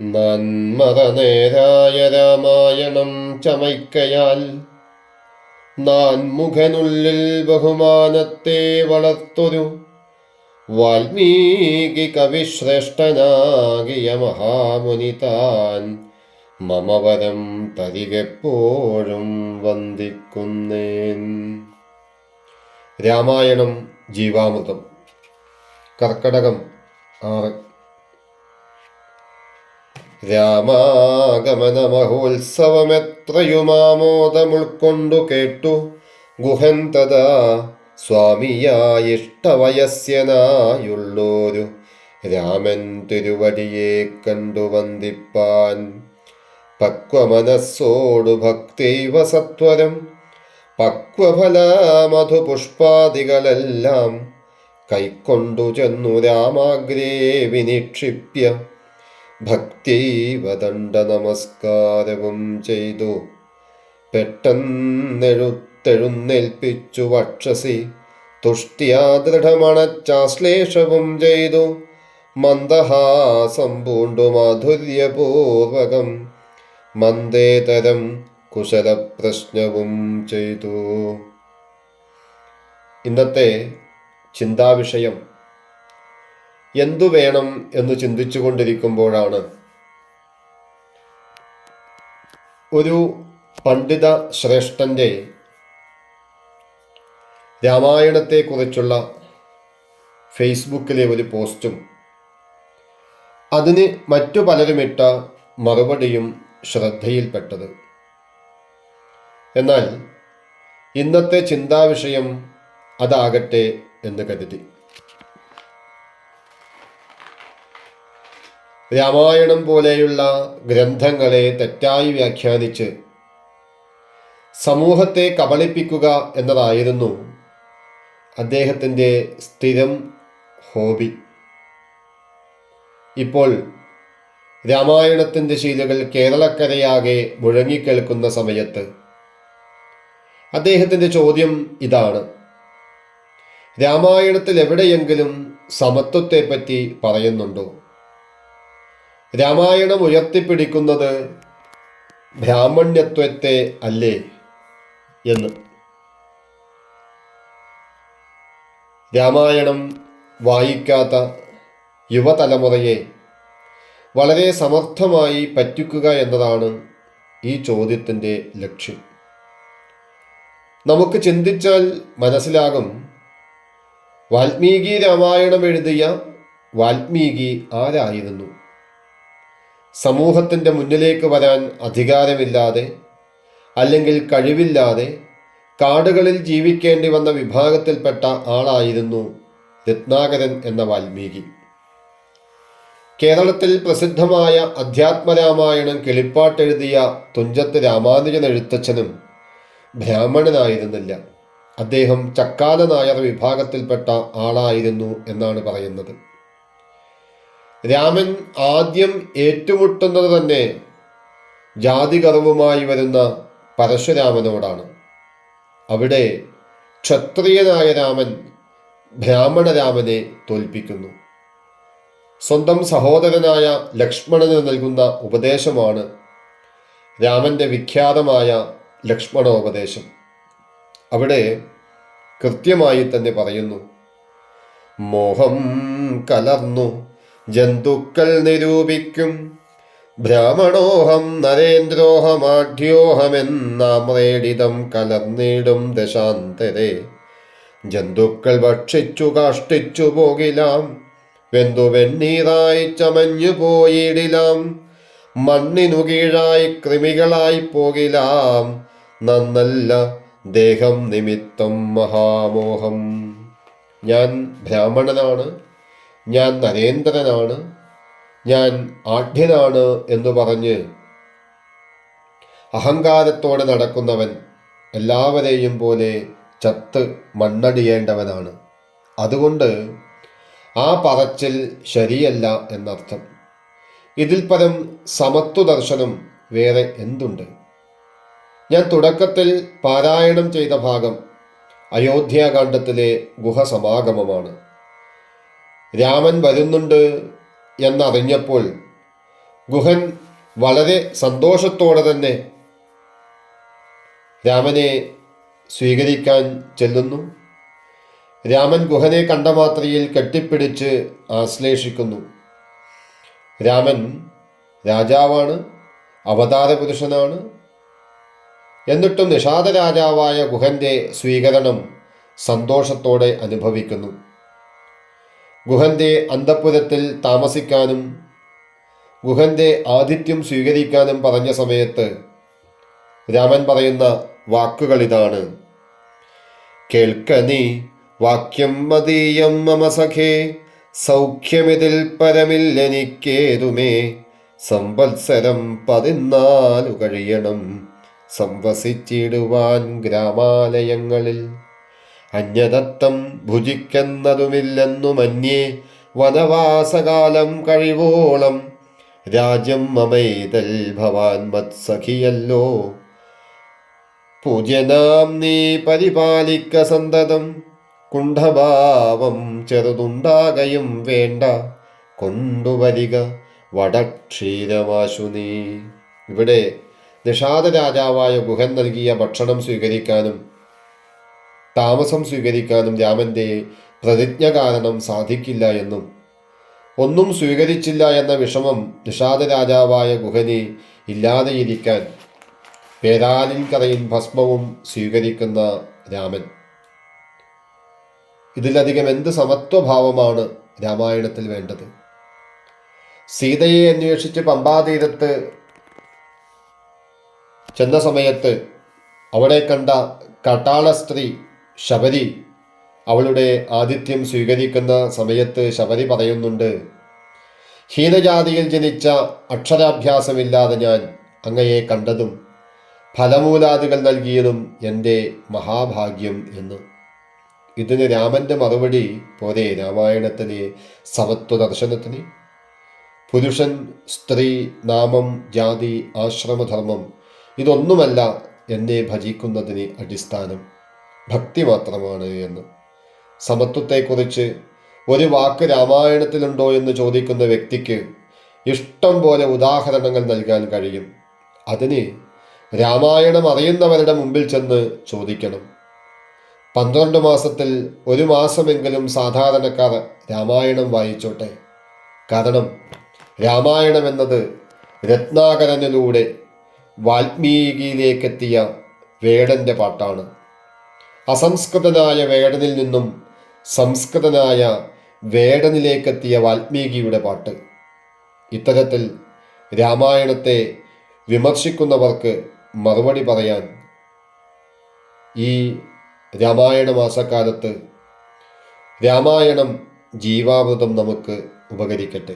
നന്മതനേരായ രാമായണം ചമയ്ക്കയാൽ നാൻമുഖനുള്ളിൽ ബഹുമാനത്തെ വളർത്തൊരു വാൽമീകി കവിശ്രേഷ്ഠനാകിയ മഹാമുനി താൻ മമവരം തരികെപ്പോഴും വന്ദിക്കുന്നേൻ. രാമായണം ജീവാമൃതം. കർക്കടകം ആറ്. രാമാഗമന മഹോത്സവമെത്രയുമാമോദമുൾക്കൊണ്ടു കേട്ടു. ഗുഹൻ തഥാ സ്വാമിയായിഷ്ടവയസ്യനായുള്ളോരു രാമൻ തിരുവടിയെ കണ്ടു വന്ദിപ്പാൻ. പക്വമനസ്സോടു ഭക്തൈവ സത്വരം. പക്വഫല മധുപുഷ്പാദികളെല്ലാം കൈക്കൊണ്ടു ചെന്നു രാമാഗ്രേ വിനിക്ഷിപ്യ. ഭക്തിവ ദണ്ഡ നമസ്കാരവും ചെയ്തു. പെട്ടെന്നെഴുത്തെഴുന്നേൽപ്പിച്ചു വക്ഷസി. തുഷ്ടിയാ ദൃഢമണച്ചാശ്ലേഷവും ചെയ്തു. മന്ദഹാസം പൂണ്ടു മാധുര്യപൂർവകം. മന്ദേതരം കുശലപ്രശ്നവും ചെയ്തു. ഇന്നത്തെ ചിന്താവിഷയം എന്തു വേണം എന്ന് ചിന്തിച്ചു കൊണ്ടിരിക്കുമ്പോഴാണ് ഒരു പണ്ഡിത ശ്രേഷ്ഠന്റെ രാമായണത്തെക്കുറിച്ചുള്ള ഫേസ്ബുക്കിലെ ഒരു പോസ്റ്റും അതിന് മറ്റു പലരുമിട്ട മറുപടിയും ശ്രദ്ധയിൽപ്പെട്ടത്. എന്നാൽ ഇന്നത്തെ ചിന്താവിഷയം അതാകട്ടെ എന്ന് കരുതി. രാമായണം പോലെയുള്ള ഗ്രന്ഥങ്ങളെ തെറ്റായി വ്യാഖ്യാനിച്ച് സമൂഹത്തെ കബളിപ്പിക്കുക എന്നതായിരുന്നു അദ്ദേഹത്തിന്റെ സ്ഥിരം ഹോബി. ഇപ്പോൾ രാമായണത്തിന്റെ ശീലകൾ കേരളക്കരയാകെ മുഴങ്ങിക്കേൾക്കുന്ന സമയത്ത് അദ്ദേഹത്തിന്റെ ചോദ്യം ഇതാണ്. രാമായണത്തിൽ എവിടെയെങ്കിലും സമത്വത്തെപ്പറ്റി പറയുന്നുണ്ടോ? രാമായണം ഉയർത്തിപ്പിടിക്കുന്നത് ബ്രാഹ്മണ്യത്വത്തെ അല്ലേ എന്ന്. രാമായണം വായിക്കാത്ത യുവതലമുറയെ വളരെ സമർത്ഥമായി പറ്റിക്കുക എന്നതാണ് ഈ ചോദ്യത്തിന്റെ ലക്ഷ്യം. നമുക്ക് ചിന്തിച്ചാൽ മനസ്സിലാകും വാൽമീകി രാമായണം എഴുതിയ വാൽമീകി ആരായിരുന്നു? സമൂഹത്തിന്റെ മുന്നിലേക്ക് വരാൻ അധികാരമില്ലാതെ അല്ലെങ്കിൽ കഴിവില്ലാതെ കാടുകളിൽ ജീവിക്കേണ്ടി വന്ന വിഭാഗത്തിൽപ്പെട്ട ആളായിരുന്നു രത്നാകരൻ എന്ന വാൽമീകി. കേരളത്തിൽ പ്രസിദ്ധമായ അധ്യാത്മരാമായണം കിളിപ്പാട്ടെഴുതിയ തുഞ്ചത്ത് രാമാനുജൻ എഴുത്തച്ഛനും ബ്രാഹ്മണനായിരുന്നില്ല. അദ്ദേഹം ചക്കാല നായർ വിഭാഗത്തിൽപ്പെട്ട ആളായിരുന്നു എന്നാണ് പറയുന്നത്. രാമൻ ആദ്യം ഏറ്റുമുട്ടുന്നത് തന്നെ ജാതികർവുമായി വരുന്ന പരശുരാമനോടാണ്. അവിടെ ക്ഷത്രിയനായ രാമൻ ബ്രാഹ്മണ രാമനെ തോൽപ്പിക്കുന്നു. സ്വന്തം സഹോദരനായ ലക്ഷ്മണന് നൽകുന്ന ഉപദേശമാണ് രാമന്റെ വിഖ്യാതമായ ലക്ഷ്മണോപദേശം. അവിടെ കൃത്യമായി തന്നെ പറയുന്നു മോഹം കലർന്നു ജന്തുക്കൾ നിരൂപിക്കും. ബ്രാഹ്മണോഹം നരേന്ദ്രോഹമാഢ്യോഹമെന്നാമ്രേഡിതം കലർന്നിടും ദശാന്തരെ. ജന്തുക്കൾ ഭക്ഷിച്ചു കാഷ്ടിച്ചു പോകിലാം. വെന്തു വെണ്ണീറായി ചമഞ്ഞു പോയിടിലാം. മണ്ണിനു കീഴായി കൃമികളായി പോകിലാം. നന്നല്ല ദേഹം നിമിത്തം മഹാമോഹം. ഞാൻ ബ്രാഹ്മണനാണ്. ഞാൻ നരേന്ദ്രനാണ് ഞാൻ ആഢ്യനാണ് എന്ന് പറഞ്ഞ് അഹങ്കാരത്തോടെ നടക്കുന്നവൻ എല്ലാവരെയും പോലെ ചത്ത് മണ്ണടിയേണ്ടവനാണ്. അതുകൊണ്ട് ആ പറച്ചിൽ ശരിയല്ല എന്നർത്ഥം. ഇതിൽ പരം സമത്വ ദർശനം വേറെ എന്തുണ്ട്? ഞാൻ തുടക്കത്തിൽ പാരായണം ചെയ്ത ഭാഗം അയോധ്യാകാന്ഡത്തിലെ ഗുഹസമാഗമമാണ്. രാമൻ വരുന്നുണ്ട് എന്നറിഞ്ഞപ്പോൾ ഗുഹൻ വളരെ സന്തോഷത്തോടെ തന്നെ രാമനെ സ്വീകരിക്കാൻ ചെല്ലുന്നു. രാമൻ ഗുഹനെ കണ്ട മാത്രയിൽ കെട്ടിപ്പിടിച്ച് ആശ്ലേഷിക്കുന്നു. രാമൻ രാജാവാണ് അവതാര പുരുഷനാണ് എന്നിട്ടും നിഷാദ രാജാവായ ഗുഹന്റെ സ്വീകരണം സന്തോഷത്തോടെ അനുഭവിക്കുന്നു. ഗുഹന്റെ അന്തപ്പുരത്തിൽ താമസിക്കാനും ഗുഹന്റെ ആതിഥ്യം സ്വീകരിക്കാനും പറഞ്ഞ സമയത്ത് രാമൻ പറയുന്ന വാക്കുകൾ ഇതാണ് കേൾക്ക നീ വാക്യം മതീയം മമ സഖേ സൗഖ്യമിതിൽ പരമില്ലെനിക്കേതുമേ സംവത്സരം പതിനാലു കഴിയണം സംവസിച്ചിടുവാൻ ഗ്രാമാലയങ്ങളിൽ. അന്യദത്തം ഭുജിക്കുന്നതുമില്ലെന്നു മന്യേ വനവാസകാലം കഴിവോളം രാജ്യം മമൈതൽ ഭവാൻ മത്സഖിയല്ലോ. പൂജ്യനാം നീ പരിപാലിക്ക സന്തതം കുണ്ഠഭാവം ചെറുതുണ്ടാകയും വേണ്ട കൊണ്ടുവരിക വടക്ഷീരമാശു നീ. ഇവിടെ നിഷാദ രാജാവായ ഗുഹൻ നൽകിയ ഭക്ഷണം സ്വീകരിക്കാനും താമസം സ്വീകരിക്കാനും രാമന്റെ പ്രതിജ്ഞ കാരണം സാധിക്കില്ല എന്നും. ഒന്നും സ്വീകരിച്ചില്ല എന്ന വിഷമം നിഷാദ രാജാവായ ഗുഹനെ ഇല്ലാതെയിരിക്കാൻ പേരാലിൻ കറയിൻ ഭസ്മവും സ്വീകരിക്കുന്ന രാമൻ. ഇതിലധികം എന്ത് സമത്വഭാവമാണ് രാമായണത്തിൽ വേണ്ടത്? സീതയെ അന്വേഷിച്ച് പമ്പാതീരത്ത് ചെന്ന സമയത്ത് അവിടെ കണ്ട കട്ടാള സ്ത്രീ ശബരി അവളുടെ ആതിഥ്യം സ്വീകരിക്കുന്ന സമയത്ത് ശബരി പറയുന്നുണ്ട് ഹീനജാതിയിൽ ജനിച്ച അക്ഷരാഭ്യാസമില്ലാതെ ഞാൻ അങ്ങയെ കണ്ടതും ഫലമൂലാദികൾ നൽകിയതും എന്റെ മഹാഭാഗ്യം എന്ന്. ഇതിന് രാമന്റെ മറുപടി പോരെ രാമായണത്തിലെ സമത്വ ദർശനത്തിന്. പുരുഷൻ സ്ത്രീ നാമം ജാതി ആശ്രമധർമ്മം ഇതൊന്നുമല്ല എന്നെ ഭജിക്കുന്നതിന് അടിസ്ഥാനം. ഭക്തി മാത്രമാണ് എന്ന്. സമത്വത്തെക്കുറിച്ച് ഒരു വാക്ക് രാമായണത്തിലുണ്ടോ എന്ന് ചോദിക്കുന്ന വ്യക്തിക്ക് ഇഷ്ടം പോലെ ഉദാഹരണങ്ങൾ നൽകാൻ കഴിയും. അതിന് രാമായണം അറിയുന്നവരുടെ മുമ്പിൽ ചെന്ന് ചോദിക്കണം. പന്ത്രണ്ട് മാസത്തിൽ ഒരു മാസമെങ്കിലും സാധാരണക്കാർ രാമായണം വായിച്ചോട്ടെ. കാരണം രാമായണം എന്നത് രത്നാകരനിലൂടെ വാൽമീകിയിലേക്കെത്തിയ വേടന്റെ പാട്ടാണ്. അസംസ്കൃതനായ വേടനിൽ നിന്നും സംസ്കൃതനായ വേടനിലേക്കെത്തിയ വാൽമീകിയുടെ പാട്ട്. ഇത്തരത്തിൽ രാമായണത്തെ വിമർശിക്കുന്നവർക്ക് മറുപടി പറയാൻ ഈ രാമായണ മാസക്കാലത്ത് രാമായണം ജീവാമൃതം നമുക്ക് ഉപകരിക്കട്ടെ.